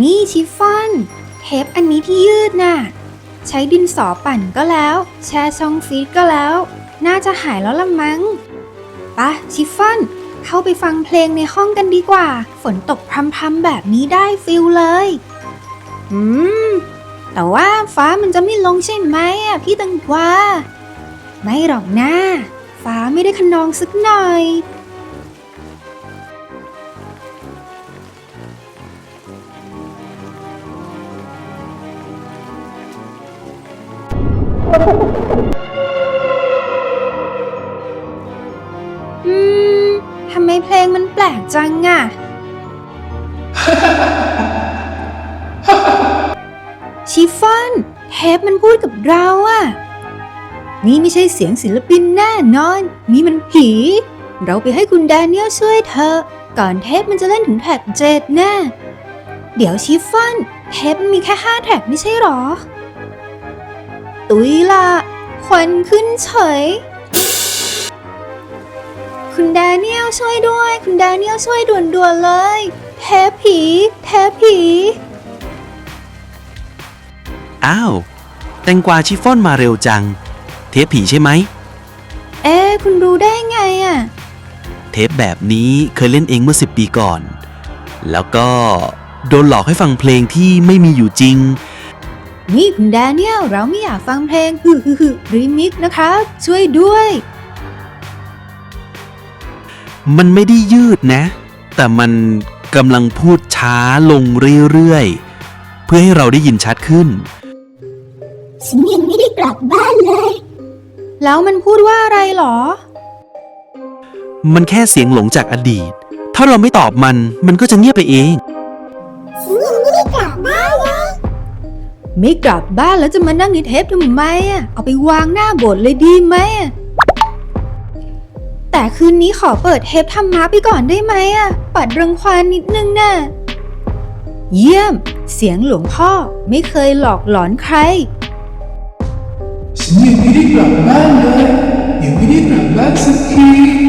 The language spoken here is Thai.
นี่ชิฟฟ่อน เทปอันนี้ที่ยืดน่ะ ใช้ดินสอปั่นก็แล้ว แช่ช่องฟีดก็แล้ว น่าจะหายแล้วละมั้งปะชิฟฟ่อน เข้าไปฟังเพลงในห้องกันดีกว่า ฝนตกพรำๆแบบนี้ได้ฟิลเลยอืม แต่ว่าฟ้ามันจะไม่ลงใช่ไหมอะพี่ตังกวาไม่หรอกนะฟ้าไม่ได้ขนองสักหน่อย อืมทำไมเพลงมันแปลกจังอะชิฟฟ่อนเทปมันพูดกับเราอะนี่ไม่ใช่เสียงศิลปินแน่นอน นี่มันผี เราไปให้คุณแดเนียลช่วยเธอะก่อนเทปมันจะเล่นถึงแท็กเจ็ดแน่ เดี๋ยวชิฟฟ่อนเทปมันมีแค่ห้าแท็กไม่ใช่หรอ ตุยละควันขึ้นเฉย คุณแดเนียลช่วยด้วย คุณแดเนียลช่วยด่วนๆเลยเทปผีเทปผี อ้าว แตงกวาชิฟฟ่อนมาเร็วจัง เทปผีใช่ไหม เอ๊ะคุณรู้ได้ไงอะ เทปแบบนี้เคยเล่นเองเมื่อ 10 ปีก่อน แล้วก็โดนหลอกให้ฟังเพลงที่ไม่มีอยู่จริง นี่คุณแดเนียลเราไม่อยากฟังเพลงฮึฮึฮึรีมิกนะคะ ช่วยด้วย มันไม่ได้ยืดนะ แต่มันกำลังพูดช้าลงเรื่อยๆ เพื่อให้เราได้ยินชัดขึ้น ฉันยังไม่ได้กลับบ้านเลย แล้วมันพูดว่าอะไรหรอ มันแค่เสียงหลงจากอดีต ถ้าเราไม่ตอบมัน มันก็จะเงียบไปเอง ไม่กลับบ้านแล้วจะมานั่งในเทปทำไมอะเอาไปวางหน้าโบสถ์เลยดีไหมอะแต่คืนนี้ขอเปิดเทปธรรมะไปก่อนได้ไหมอะปัดรังควานนิดนึงน่ะ เยี่ยม เสียงหลวงพ่อไม่เคยหลอกหลอนใคร ฉันยังไม่ได้กลับบ้านเลยยังไม่ได้กลับบ้านสักที